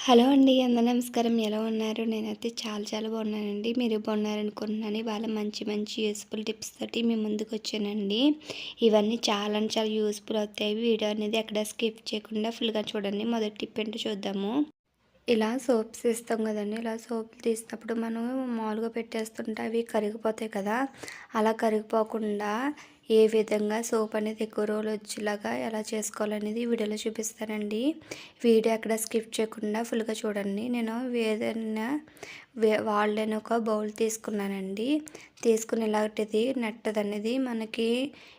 Hello అండి అందరూ నమస్కారం. ఎలా ఉన్నారు? నేనైతే చాలా చాలా బాగున్నానండి. మీరు బాగున్నారనుకుంటున్నాను. ఇవాళ మంచి మంచి యూస్ఫుల్ టిప్స్ తోటి మీ ముందుకు వచ్చానండి. ఇవన్నీ చాలా అంటే చాలా యూస్ఫుల్ అవుతాయి. వీడియో అనేది ఎక్కడ స్కిప్ చేయకుండా ఫుల్గా చూడండి. మొదటి టిప్ ఏంటో చూద్దాము. ఇలా సోప్స్ తీస్తాం కదండి. ఇలా సోప్ తీసినప్పుడు మనం మామూలుగా పెట్టేస్తుంటే అవి కరిగిపోతాయి కదా. అలా కరిగిపోకుండా ఏ విధంగా సోప్ అనేది ఎక్కువ రోజులు వచ్చేలాగా ఎలా చేసుకోవాలనేది వీడియోలో చూపిస్తానండి. వీడియో అక్కడ స్కిప్ చేయకుండా ఫుల్గా చూడండి. నేను ఏదైనా వాళ్ళని ఒక బౌల్ తీసుకున్నానండి. తీసుకుని ఇలాంటిది నెట్టది అనేది మనకి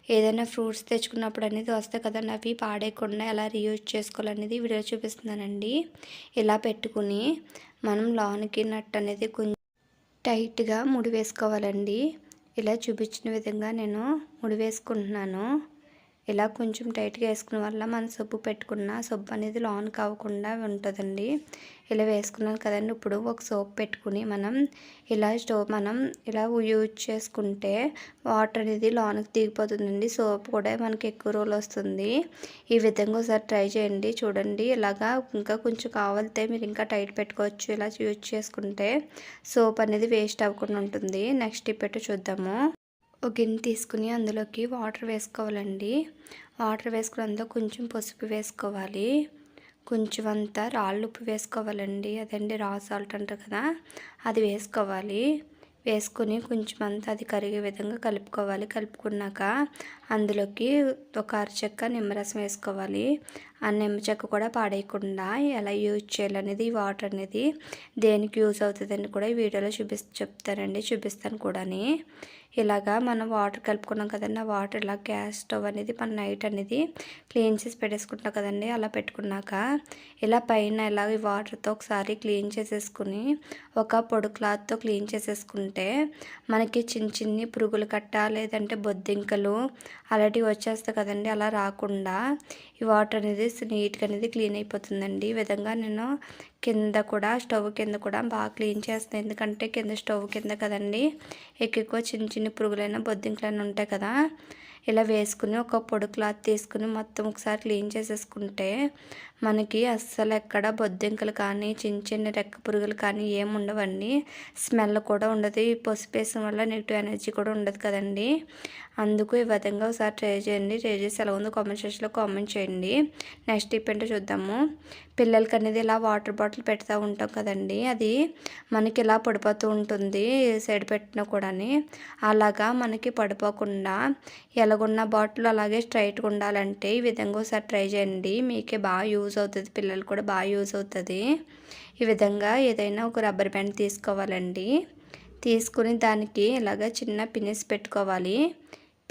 ఏదైనా ఫ్రూట్స్ తెచ్చుకున్నప్పుడు అనేది వస్తాయి కదా అవి పాడేయకుండా ఎలా రీయూజ్ చేసుకోవాలనేది వీడియో చూపిస్తున్నానండి. ఇలా పెట్టుకుని మనం లోనికి నట్ అనేది కొంచెం టైట్గా ముడి వేసుకోవాలండి ఇలా చూపించిన విధంగా నేను ముడి వేసుకుంటున్నాను. ఇలా కొంచెం టైట్గా వేసుకున్న వల్ల మన సబ్బు పెట్టుకున్న సబ్బు అనేది లాన్ కావకుండా ఉంటుందండి. ఇలా వేసుకున్నాను కదండి. ఇప్పుడు ఒక సోప్ పెట్టుకుని మనం ఇలా స్టవ్ మనం ఇలా యూజ్ చేసుకుంటే వాటర్ అనేది లాన్కి దిగిపోతుందండి. సోప్ కూడా మనకి ఎక్కువ రోజులు వస్తుంది. ఈ విధంగా ఒకసారి ట్రై చేయండి. చూడండి. ఇలాగా ఇంకా కొంచెం కావాలితే మీరు ఇంకా టైట్ పెట్టుకోవచ్చు. ఇలా యూజ్ చేసుకుంటే సోప్ అనేది వేస్ట్ అవ్వకుండా ఉంటుంది. నెక్స్ట్ టిప్ చూద్దాము. ఒక గిన్నె తీసుకుని అందులోకి వాటర్ వేసుకోవాలండి. వాటర్ వేసుకుని అందులో కొంచెం పసుపు వేసుకోవాలి. కొంచెం అంతా రాళ్ళు ఉప్పు వేసుకోవాలండి. అదండి రా సాల్ట్ అంటారు కదా అది వేసుకోవాలి. వేసుకొని కొంచెం అంతా అది కరిగే విధంగా కలుపుకోవాలి. కలుపుకున్నాక అందులోకి ఒక అరచెక్క నిమ్మరసం వేసుకోవాలి. ఆ నిమ్మ చెక్క కూడా పాడేయకుండా ఎలా యూజ్ చేయాలనేది ఈ వాటర్ అనేది దేనికి యూజ్ అవుతుందని కూడా ఈ వీడియోలో చూపి చెప్తానండి. చూపిస్తాను కూడాని. ఇలాగా మనం వాటర్ కలుపుకున్నాం కదండి. ఆ వాటర్ ఇలా గ్యాస్ స్టవ్ అనేది మన నైట్ అనేది క్లీన్ చేసి పెట్టేసుకుంటాం కదండి. అలా పెట్టుకున్నాక ఇలా పైన ఇలా ఈ వాటర్తో ఒకసారి క్లీన్ చేసేసుకుని ఒక పొడి క్లాత్తో క్లీన్ చేసేసుకుంటే మనకి చిన్న చిన్ని పురుగులు కట్ట లేదంటే బొద్దింకలు అలాంటివి వచ్చేస్తాయి కదండి. అలా రాకుండా ఈ వాటర్ అనేది నీట్గా అనేది క్లీన్ అయిపోతుందండి. ఈ విధంగా నేను కింద కూడా స్టవ్ కింద కూడా బాగా క్లీన్ చేస్తాను. ఎందుకంటే కింద స్టవ్ కింద కదండి ఎక్కువ చిన్న చిన్న పురుగులైన బొద్దింకలైనా ఉంటాయి కదా. ఇలా వేసుకుని ఒక పొడి క్లాత్ తీసుకుని మొత్తం ఒకసారి క్లీన్ చేసేసుకుంటే మనకి అస్సలు ఎక్కడ బొద్దింకలు కానీ చిన్న చిన్న రెక్క పురుగులు కానీ ఏమి ఉండవండి. స్మెల్ కూడా ఉండదు. ఈ పసుపు వేసిన వల్ల నెగిటివ్ ఎనర్జీ కూడా ఉండదు కదండి. అందుకు ఈ విధంగా ఒకసారి ట్రై చేయండి. ట్రై చేసి ఎలా ఉందో కామెంట్ సెక్షన్లో కామెంట్ చేయండి. నెక్స్ట్ టిప్ ఏంటో చూద్దాము. పిల్లలకి అనేది ఇలా వాటర్ బాటిల్ పెడతా ఉంటాం కదండి. అది మనకి ఇలా పడిపోతూ ఉంటుంది సైడ్ పెట్టినా కూడా అలాగా మనకి పడిపోకుండా ఎలాగున్న బాటిల్ అలాగే స్ట్రైట్గా ఉండాలంటే ఈ విధంగా ఒకసారి ట్రై చేయండి. మీకే బాగా యూజ్ అవుతుంది. పిల్లలు కూడా బాగా యూజ్ అవుతుంది. ఈ విధంగా ఏదైనా ఒక రబ్బర్ బ్యాండ్ తీసుకోవాలండి. తీసుకుని దానికి ఇలాగ చిన్న పినిస్ పెట్టుకోవాలి.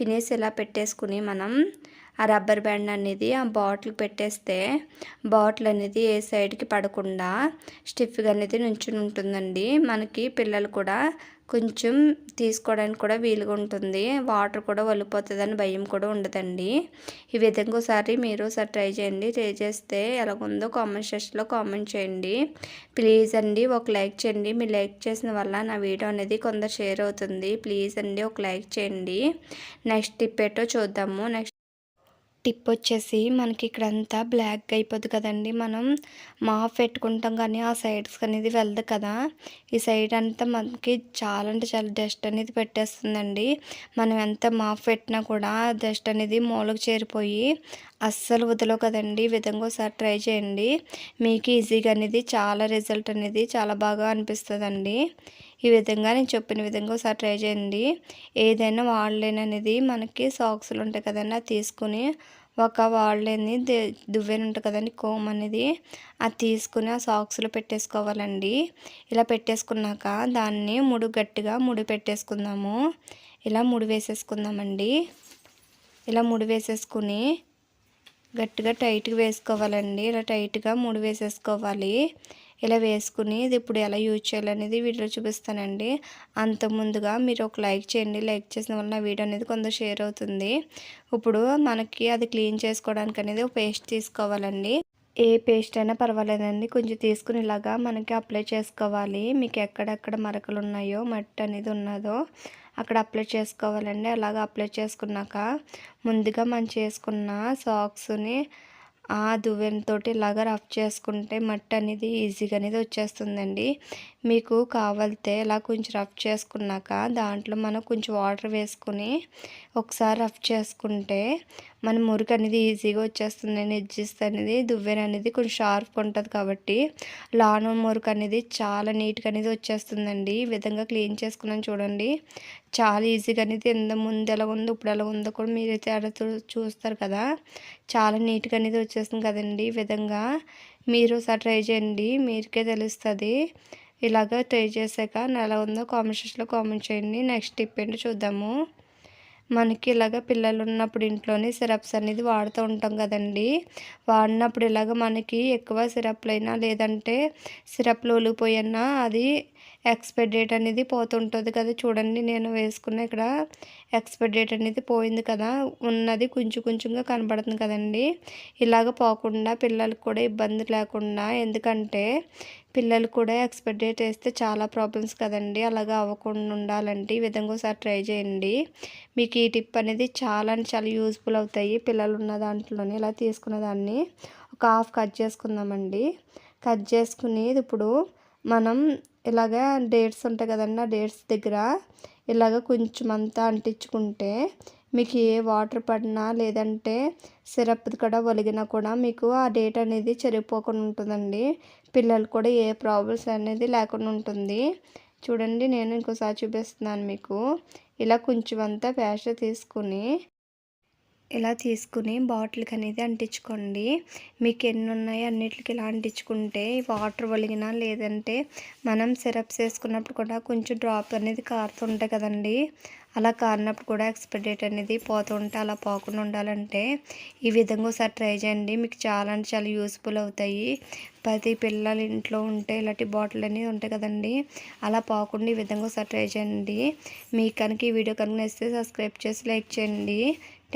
పినేసి ఇలా పెట్టేసుకుని మనం ఆ రబ్బర్ బ్యాండ్ అనేది ఆ బాటిల్ పెట్టేస్తే బాటిల్ అనేది ఏ సైడ్కి పడకుండా స్టిఫ్గా అనేది నుంచుని ఉంటుందండి. మనకి పిల్లలు కూడా కొంచెం తీసుకోవడానికి కూడా వీలుగా ఉంటుంది. వాటర్ కూడా వలిపోతుందని భయం కూడా ఉండదండి. ఈ విధంగా ఒకసారి మీరు ఒకసారి ట్రై చేయండి. ట్రై చేస్తే ఎలాగుందో కామెంట్ సెక్షన్లో కామెంట్ చేయండి. ప్లీజ్ అండి ఒక లైక్ చేయండి. మీరు లైక్ చేసిన వల్ల నా వీడియో అనేది కొందరు షేర్ అవుతుంది. ప్లీజ్ అండి ఒక లైక్ చేయండి. నెక్స్ట్ టిప్ ఏటో చూద్దాము. నెక్స్ట్ టిప్ వచ్చేసి మనకి ఇక్కడంతా బ్లాక్ అయిపోద్ది కదండి. మనం మాఫ్ పెట్టుకుంటాం కానీ ఆ సైడ్స్ అనేది వెళ్దు కదా. ఈ సైడ్ అంతా మనకి చాలా అంటే చాలా డస్ట్ అనేది పెట్టేస్తుందండి. మనం ఎంత మాఫ్ పెట్టినా కూడా డస్ట్ అనేది మూలకు చేరిపోయి అస్సలు వదలవు కదండి ఈ విధంగా ఒకసారి ట్రై చేయండి. మీకు ఈజీగా అనేది చాలా రిజల్ట్ అనేది చాలా బాగా అనిపిస్తుందండి. ఈ విధంగా నేను చెప్పిన విధంగా ఒకసారి ట్రై చేయండి. ఏదైనా వాడలేని అనేది మనకి సాక్స్లు ఉంటాయి కదండి. అది తీసుకుని ఒక వాళ్ళని దువ్వెన ఉంటుంది కదండి కోమ్ అనేది. అది తీసుకుని ఆ సాక్స్లో పెట్టేసుకోవాలండి. ఇలా పెట్టేసుకున్నాక దాన్ని ముడు గట్టిగా ముడి పెట్టేసుకుందాము. ఇలా ముడి వేసేసుకుందామండి. ఇలా ముడి వేసేసుకుని గట్టిగా టైట్గా వేసుకోవాలండి. ఇలా టైట్గా మూడు వేసేసుకోవాలి. ఇలా వేసుకుని ఇది ఇప్పుడు ఎలా యూజ్ చేయాలనేది వీడియో చూపిస్తానండి. అంత ముందుగా మీరు ఒక లైక్ చేయండి. లైక్ చేసిన వల్ల వీడియో అనేది కొంత షేర్ అవుతుంది. ఇప్పుడు మనకి అది క్లీన్ చేసుకోవడానికి అనేది ఒక పేస్ట్ తీసుకోవాలండి. ఏ పేస్ట్ అయినా పర్వాలేదండి. కొంచెం తీసుకుని ఇలాగా మనకి అప్లై చేసుకోవాలి. మీకు ఎక్కడెక్కడ మరకలు ఉన్నాయో మట్టి అనేది ఉన్నదో అక్కడ అప్లై చేసుకోవాలండి. అలాగా అప్లై చేసుకున్నాక ముందుగా మనం చేసుకున్న సాక్స్ని ఆ దువ్వెనతోటి ఇలాగ రఫ్ చేసుకుంటే మట్టి అనేది ఈజీగా అనేది వచ్చేస్తుందండి. మీకు కావాలితే ఇలా కొంచెం రఫ్ చేసుకున్నాక దాంట్లో మనం కొంచెం వాటర్ వేసుకుని ఒకసారి రఫ్ చేసుకుంటే మన మురికి అనేది ఈజీగా వచ్చేస్తుందండి. ఎడ్జెస్ అనేది దువ్వెన అనేది కొంచెం షార్ప్ ఉంటుంది కాబట్టి లాన్ మురికి అనేది చాలా నీట్గా అనేది వచ్చేస్తుందండి. ఈ విధంగా క్లీన్ చేసుకున్నాను చూడండి. చాలా ఈజీగా అనేది ముందు ఎలా ఉందో ఇప్పుడు ఎలా ఉందో కూడా మీరు తేడా చూస్తారు కదా. చాలా నీట్గా అనేది వచ్చేస్తుంది కదండి ఈ విధంగా. మీరు ఒకసారి ట్రై చేయండి. మీరికే తెలుస్తుంది. ఇలాగ ట్రై చేశాక ఎలా ఉందో కామెంట్ సెక్షన్లో కామెంట్ చేయండి. నెక్స్ట్ టిప్ ఏంటో చూద్దాము. మనకి ఇలాగ పిల్లలు ఉన్నప్పుడు ఇంట్లోనే సిరప్స్ అనేది వాడుతూ ఉంటాం కదండి. వాడినప్పుడు ఇలాగ మనకి ఎక్కువ సిరప్లు అయినా లేదంటే సిరప్లు ఒలిగిపోయినా అది ఎక్స్పైర్ డేట్ అనేది పోతుంటుంది కదా. చూడండి నేను వేసుకున్న ఇక్కడ ఎక్స్పైర్ డేట్ అనేది పోయింది కదా. ఉన్నది కొంచెం కొంచెంగా కనబడుతుంది కదండి. ఇలాగ పోకుండా పిల్లలకు కూడా ఇబ్బంది లేకుండా ఎందుకంటే పిల్లలు కూడా ఎక్స్పెక్ట్ డేట్ వేస్తే చాలా ప్రాబ్లమ్స్ కదండి. అలాగా అవ్వకుండా ఉండాలంటే ఈ విధంగా ఒకసారి ట్రై చేయండి. మీకు ఈ టిప్ అనేది చాలా చాలా యూస్ఫుల్ అవుతాయి. పిల్లలు ఉన్న దాంట్లోనే ఇలా తీసుకున్న దాన్ని ఒక హాఫ్ కట్ చేసుకుందామండి. కట్ చేసుకుని ఇప్పుడు మనం ఇలాగ డేట్స్ ఉంటాయి కదండి. ఆ డేట్స్ దగ్గర ఇలాగ కొంచెం అంతా అంటించుకుంటే మీకు ఏ వాటర్ పడినా లేదంటే సిరప్ కూడా ఒలిగినా కూడా మీకు ఆ డేట్ అనేది చెరిగిపోకుండా ఉంటుందండి. పిల్లలు కూడా ఏ ప్రాబ్లమ్స్ అనేది లేకుండా ఉంటుంది. చూడండి నేను ఇంకోసారి చూపిస్తున్నాను మీకు. ఇలా కొంచెం అంతా పేస్ట్ తీసుకుని ఇలా తీసుకుని బాటిల్కి అనేది అంటించుకోండి. మీకు ఎన్ని ఉన్నాయో అన్నిటికి ఇలా అంటించుకుంటే వాటర్ ఒలిగినా లేదంటే మనం సిరప్స్ వేసుకున్నప్పుడు కూడా కొంచెం డ్రాప్ అనేది కారుతుంటాయి కదండి. అలా కారినప్పుడు కూడా ఎక్స్పైర్ డేట్ అనేది పోతుంటే అలా పోకుండా ఉండాలంటే ఈ విధంగా ఒకసారి ట్రై చేయండి. మీకు చాలా అంటే చాలా యూస్ఫుల్ అవుతాయి. ప్రతి పిల్లలు ఇంట్లో ఉంటే ఇలాంటి బాటిల్ అనేది ఉంటాయి కదండి అలా పోకుండా ఈ విధంగా ఒకసారి ట్రై చేయండి. మీకు కనుక ఈ వీడియో కనుక నచ్చితే సబ్స్క్రైబ్ చేసి లైక్ చేయండి.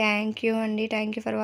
థ్యాంక్ యూ అండి. Thank you for watching